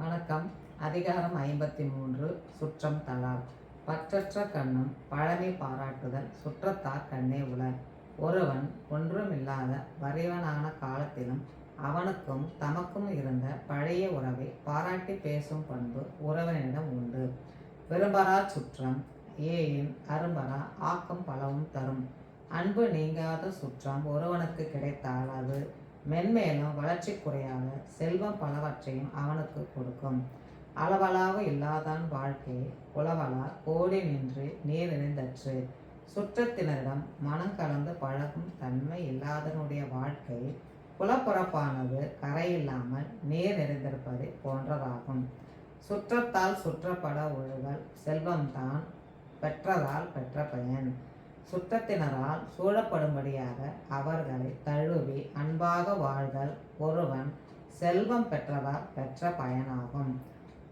வணக்கம். அதிகாரம் ஐம்பத்தி மூன்று சுற்றம் தலால். பற்றற்ற கண்ணும் பழமை பாராட்டுதல் சுற்றத்தார் கண்ணே உலர் ஒருவன் ஒன்றுமில்லாத வறியவனான காலத்திலும் அவனுக்கும் தமக்கும் இருந்த பழைய உறவை பாராட்டி பேசும் பண்பு உறவனிடம் உண்டு. விரும்பரா சுற்றம் ஏயின் அரும்பரா ஆக்கம் பலவும் தரும். அன்பு நீங்காத சுற்றம் ஒருவனுக்கு கிடைத்தால் அது மென்மேலும் வளர்ச்சி குறையாத செல்வம் பலவற்றையும் அவனுக்கு கொடுக்கும். அளவளாக இல்லாதான் வாழ்க்கை குளவலா கோடி நின்று நீர் நிறைந்தற்று சுற்றத்தினரிடம் மனம் கலந்து பழகும் தன்மை இல்லாதனுடைய வாழ்க்கை குலப்புறப்பானது கரையில்லாமல் நீர் நிறைந்திருப்பது போன்றதாகும். சுற்றத்தால் சுற்றப்பட ஒழுகல் செல்வம்தான் பெற்றதால் பெற்ற பயன். சுற்றத்தினரால் சூழப்படும்படியாக அவர்களை தழுவி அன்பாக வாழ்தல் ஒருவன் செல்வம் பெற்றதால் பெற்ற பயனாகும்.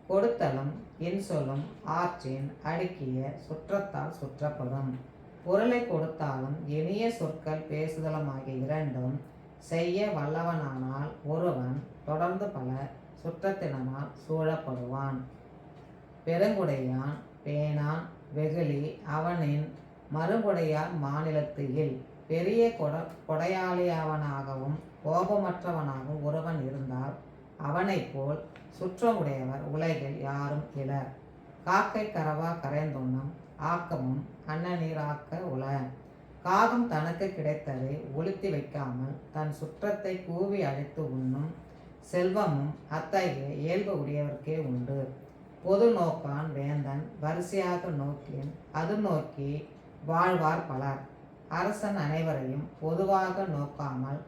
கொடுத்தலும் இன்சொலும் ஆற்றின் அடுக்கிய சுற்றத்தால் சுற்றப்படும். பொருளை கொடுத்தாலும் இனிய சொற்கள் பேசுதலமாகிய இரண்டும் செய்ய வல்லவனானால் ஒருவன் தொடர்ந்து பல சுற்றத்தினரால் சூழப்படுவான். பெருங்குடையான் பேனான் வெகுளி அவனின் மறுபுடையார் மாநிலத்தில் பெரிய கொட கொடையாளியாவனாகவும் கோபமற்றவனாகவும் ஒருவன் இருந்தால் அவனைப் போல் சுற்றமுடையவர் உலகில் யாரும் இலர் காக்கை கரவா கரைந்துண்ணம் ஆக்கமும் அன்னநீராக்க உல காகம் தனக்கு கிடைத்ததை ஒளித்து வைக்காமல் தன் சுற்றத்தை கூவி அழைத்து உண்ணும் செல்வமும் அத்தகைய இயல்பு உடையவர்க்கே உண்டு. பொது நோக்கான் வேந்தன் வரிசையாக நோக்கின் அது நோக்கி வாழ்வார் பலர். அரசன் அனைவரையும் பொதுவாக நோக்காமல்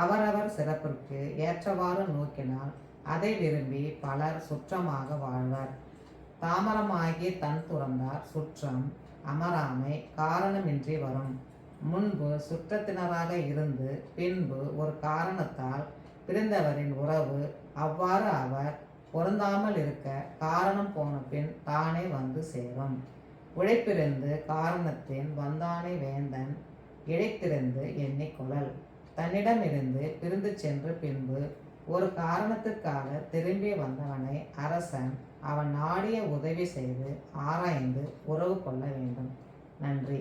அவரவர் சிறப்பிற்கு ஏற்றவாறு நோக்கினால் அதை விரும்பி பலர் சுற்றமாக வாழ்வர். தாமரமாகி தன் துறந்தார் சுற்றம் அமராமை காரணமின்றி வரும். முன்பு சுற்றத்தினராக இருந்து பின்பு ஒரு காரணத்தால் பிரிந்தவரின் உறவு அவ்வாறு அவர் பொருந்தாமல் இருக்க காரணம் போன பின் தானே வந்து சேரும். உழைப்பிருந்து காரணத்தின் வந்தானை வேந்தன் இழைத்திருந்து எண்ணிக்கொள்ளல் தன்னிடமிருந்து பிரிந்து சென்று பின்பு ஒரு காரணத்துக்காக திரும்பி வந்தவனை அரசன் அவன் நாடிய உதவி செய்து ஆராய்ந்து உறவு கொள்ள வேண்டும். நன்றி.